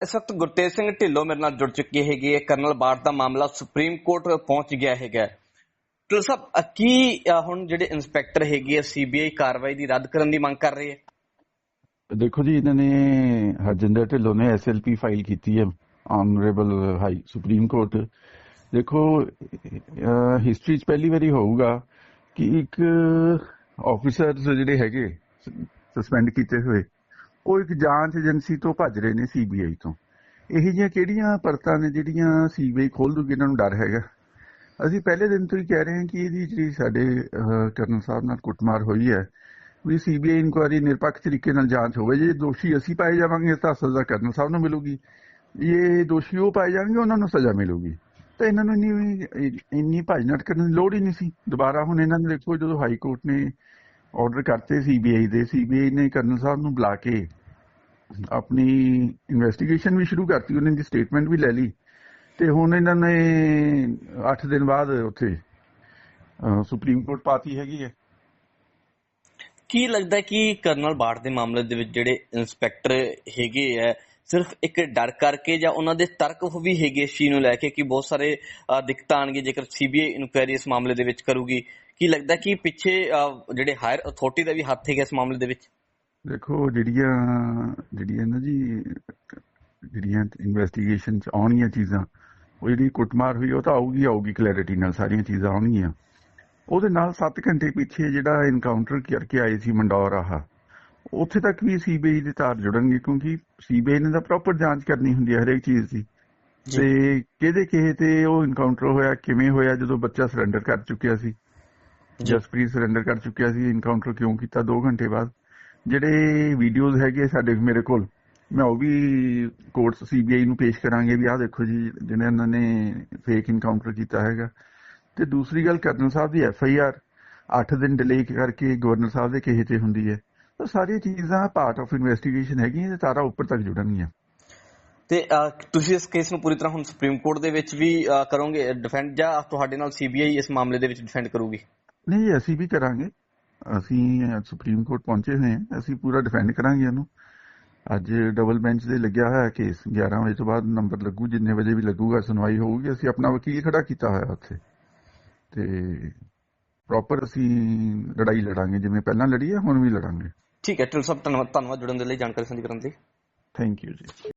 ਇਸ ਵਕਤ ਗੁਰਤੇਜ ਸਿੰਘ ਢਿੱਲੋਂ ਮੇਰੇ ਨਾਲ ਜੁੜ ਚੁੱਕੇ ਹੈਗੇ ਹੈ। ਕਰਨਲ ਬਾੜ ਦਾ ਮਾਮਲਾ ਸੁਪਰੀਮ ਕੋਰਟ ਪਹੁੰਚ ਗਿਆ ਹੈਗਾ ਢਿੱਲੋਂ ਸਾਹਿਬ ਕੀ ਹੁਣ ਜਿਹੜੇ ਇੰਸਪੈਕਟਰ ਹੈਗੇ ਆ, ਸੀਬੀਆਈ ਕਾਰਵਾਈ ਦੀ ਰੱਦ ਕਰਨ ਦੀ ਮੰਗ ਕਰ ਰਹੇ ਹੈ ਦੇਖੋ ਜੀ, ਇਹਨਾਂ ਨੇ ਹਰਜਿੰਦਰ ਢਿੱਲੋਂ ਨੇ ਐਸਐਲਪੀ ਫਾਈਲ ਕੀਤੀ ਹੈ, ਆਨਰੇਬਲ ਹਾਈ, ਸੁਪਰੀਮ ਕੋਰਟ। ਦੇਖੋ ਹਿਸਟਰੀ 'ਚ ਪਹਿਲੀ ਵਾਰੀ ਹੋਊਗਾ ਕਿ ਇੱਕ ਆਫੀਸਰਸ ਜਿਹੜੇ ਹੈਗੇ ਸਸਪੈਂਡ ਕੀਤੇ ਹੋਏ ਉਹ ਇੱਕ ਜਾਂਚ ਏਜੰਸੀ ਤੋਂ ਭੱਜ ਰਹੇ ਨੇ ਸੀਬੀਆਈ ਤੋਂ। ਇਹ ਜਿਹੀਆਂ ਕਿਹੜੀਆਂ ਪਰਤਾਂ ਨੇ ਜਿਹੜੀਆਂ ਸੀਬੀਆਈ ਖੋਲ ਦੂਗੀ? ਇਹਨਾਂ ਨੂੰ ਡਰ ਹੈਗਾ। ਅਸੀਂ ਪਹਿਲੇ ਦਿਨ ਤੋਂ ਹੀ ਕਹਿ ਰਹੇ ਹਾਂ ਕਿ ਇਹਦੀ ਜਿਹੜੀ ਸਾਡੇ ਅਹ, ਕਰਨਲ ਸਾਹਿਬ ਨਾਲ ਕੁੱਟਮਾਰ ਹੋਈ ਹੈ ਵੀ ਸੀਬੀਆਈ ਇਨਕੁਆਇਰੀ ਨਿਰਪੱਖ ਤਰੀਕੇ ਨਾਲ ਜਾਂਚ ਹੋਵੇ। ਜੇ ਦੋਸ਼ੀ ਅਸੀਂ ਪਾਏ ਜਾਵਾਂਗੇ ਤਾਂ ਸਜ਼ਾ ਕਰਨਲ ਸਾਹਿਬ ਨੂੰ ਮਿਲੂਗੀ। ਇਹ ਦੋਸ਼ੀ ਉਹ ਪਾਏ ਜਾਣਗੇ ਉਹਨਾਂ ਨੂੰ ਸਜ਼ਾ ਮਿਲੂਗੀ। ਤਾਂ ਇਹਨਾਂ ਨੂੰ ਇੰਨੀ ਇੰਨੀ ਭਜਨਟ ਕਰਨ ਦੀ ਲੋੜ ਹੀ ਨਹੀਂ ਸੀ। ਦੁਬਾਰਾ ਹੁਣ ਇਹਨਾਂ ਨੇ ਦੇਖੋ ਜਦੋਂ ਹਾਈ ਕੋਰਟ ਨੇ ਆਰਡਰ ਕਰਤੇ ਸੀਬੀਆਈ ਦੇ ਸੀਬੀਆਈ ਨੇ ਕਰਨਲ ਸਾਹਿਬ ਨੂੰ ਬੁਲਾ ਕੇ ਆਪਣੀ ਇਨਵੈਸਟੀਗੇਸ਼ਨ ਵੀ ਸ਼ੁਰੂ ਕਰਤੀ, ਉਹਨਾਂ ਦੀ ਸਟੇਟਮੈਂਟ ਵੀ ਲੈ ਲਈ ਤੇ ਹੁਣ ਇਹਨਾਂ ਨੇ 8 ਦਿਨ ਬਾਅਦ ਉੱਥੇ ਸੁਪਰੀਮ ਕੋਰਟ ਪਾਤੀ ਹੈਗੀ ਹੈ। ਕੀ ਲੱਗਦਾ ਕਿ ਕਰਨਲ ਬਾੜ ਦੇ ਮਾਮਲੇ ਦੇ ਵਿੱਚ ਜਿਹੜੇ ਇੰਸਪੈਕਟਰ ਹੈਗੇ ਆ, ਸਿਰਫ ਇੱਕ ਡਰ ਕਰਕੇ ਜਾਂ ਉਹਨਾਂ ਦੇ ਤਰਕ ਵੀ ਹੈਗੇ ਇਸ ਚੀਜ਼ ਨੂੰ ਲੈ ਕੇ ਕਿ ਬਹੁਤ ਸਾਰੇ ਦਿੱਕਤਾਂ ਆਣਗੇ ਜੇਕਰ ਸੀਬੀਆਈ ਇਨਕੁਆਇਰੀ ਇਸ ਮਾਮਲੇ ਦੇ ਵਿੱਚ ਕਰੂਗੀ, ਕੀ ਲੱਗਦਾ ਕਿ ਪਿੱਛੇ ਜਿਹੜੇ ਹਾਇਰ ਅਥਾਰਟੀ ਦਾ ਵੀ ਹੱਥ ਹੈਗਾ ਇਸ ਮਾਮਲੇ ਦੇ ਵਿੱਚ? ਦੇਖੋ ਜਿਹੜੀਆਂ ਜਿਹੜੀਆਂ ਨਾ ਜੀ ਜਿਹੜੀਆਂ ਇਨਵੈਸਟੀਗੇਸ਼ਨ ਚ ਆਉਣੀਆਂ ਚੀਜ਼ਾਂ ਉਹ ਜਿਹੜੀ ਕੁੱਟਮਾਰ ਹੋਈ ਉਹ ਤਾਂ ਆਊਗੀ ਆਊਗੀ ਕਲੈਰਿਟੀ ਨਾਲ ਸਾਰੀਆਂ ਚੀਜ਼ਾਂ ਆਉਣਗੀਆਂ। ਉਹਦੇ ਨਾਲ 7 ਘੰਟੇ ਪਿੱਛੇ ਜਿਹੜਾ ਇਨਕਾਊਂਟਰ ਕਰਕੇ ਆਏ ਸੀ ਮੰਡੌਰ ਆਹ ਉੱਥੇ ਤੱਕ ਵੀ ਸੀਬੀਆਈ ਦੇ ਤਾਰ ਜੁੜਨਗੇ ਕਿਉਂਕਿ ਸੀਬੀਆਈ ਨੇ ਤਾਂ ਪ੍ਰੋਪਰ ਜਾਂਚ ਕਰਨੀ ਹੁੰਦੀ ਹੈ ਹਰੇਕ ਚੀਜ਼ ਦੀ। ਤੇ ਕਿਹਦੇ ਕਿਹੇ ਤੇ ਉਹ ਇਨਕਾਊਂਟਰ ਹੋਇਆ ਕਿਵੇਂ ਹੋਇਆ ਜਦੋਂ ਬੱਚਾ ਸਰੈਂਡਰ ਕਰ ਚੁੱਕਿਆ ਸੀ। ਜਸਪ੍ਰੀਤ ਸਰੈਂਡਰ ਕਰ ਚੁੱਕਿਆ ਸੀ ਇਨਕਾਊਂਟਰ ਕਿਉਂ ਕੀਤਾ? 2 ਘੰਟੇ ਬਾਅਦ। ਜਿਹੜੇ ਵੀਡੀਓਜ਼ ਹੈਗੇ ਸਾਡੇ ਮੇਰੇ ਕੋਲ ਮੈਂ ਉਹ ਵੀ ਕੋਰਟ ਸੀਬੀਆਈ ਨੂੰ ਪੇਸ਼ ਕਰਾਂਗੇ ਵੀ ਆਹ ਦੇਖੋ ਜੀ ਜਿਹਨੇ ਇਹਨਾਂ ਨੇ ਫੇਕ ਇਨਕਾਊਂਟਰ ਕੀਤਾ ਹੈਗਾ। ਤੇ ਦੂਸਰੀ ਗੱਲ ਕਰਨਲ ਸਾਹਿਬ ਦੀ ਐਫ ਆਈ ਆਰ 8 ਦਿਨ ਡਿਲੇ ਕਰਕੇ ਗਵਰਨਰ ਸਾਹਿਬ ਦੇ ਕਹੇ ਤੇ ਹੁੰਦੀ ਹੈ। ਤਾਂ ਸਾਰੀਆਂ ਚੀਜ਼ਾਂ ਪਾਰਟ ਆਫ ਇਨਵੈਸਟੀਗੇਸ਼ਨ ਹੈਗੀਆਂ ਤੇ ਸਾਰਾ ਉੱਪਰ ਤੱਕ ਜੁੜਨਗੀਆਂ। ਤੇ ਤੁਸੀਂ ਇਸ ਕੇਸ ਨੂੰ ਪੂਰੀ ਤਰ੍ਹਾਂ ਹੁਣ ਸੁਪਰੀਮ ਕੋਰਟ ਦੇ ਵਿੱਚ ਵੀ ਕਰੋਗੇ ਡਿਫੈਂਡ ਜਾਂ ਤੁਹਾਡੇ ਨਾਲ ਸੀਬੀਆਈ ਇਸ ਮਾਮਲੇ ਦੇ ਵਿੱਚ ਡਿਫੈਂਡ ਕਰੂਗੀ? ਨਹੀਂ ਅਸੀਂ ਵੀ ਕਰਾਂਗੇ। ਅਸੀਂ ਸੁਪਰੀਮ ਕੋਰਟ ਪਹੁੰਚੇ ਹੋਏ ਹਾਂ ਅਸੀਂ ਪੂਰਾ ਡਿਫੈਂਡ ਕਰਾਂਗੇ ਇਹਨੂੰ। ਅੱਜ ਡਬਲ ਬੈਂਚ ਦੇ ਲੱਗਿਆ ਹੋਇਆ ਕੇਸ 11 ਵਜੇ ਤੋਂ ਬਾਅਦ ਨੰਬਰ ਲੱਗੂ ਜਿੰਨੇ ਵਜੇ ਵੀ ਲੱਗੂਗਾ ਸੁਣਵਾਈ ਹੋਊਗੀ। ਅਸੀਂ ਆਪਣਾ ਵਕੀਲ ਖੜਾ ਕੀਤਾ ਹੋਇਆ ਉੱਥੇ। ਤੇ ਪ੍ਰੋਪਰ ਅਸੀਂ ਲੜਾਈ ਲੜਾਂਗੇ ਜਿਵੇਂ ਪਹਿਲਾਂ ਲੜੀ ਹੈ ਹੁਣ ਵੀ ਲੜਾਂਗੇ। ਠੀਕ ਹੈ ਟਿਲ ਸਾਹਿਬ ਧੰਨਵਾਦ ਧੰਨਵਾਦ ਜੁੜਨ ਦੇ ਲਈ ਜਾਣਕਾਰੀ ਸਾਂਝੀ ਕਰਨ ਲਈ। ਥੈਂਕ ਯੂ ਜੀ।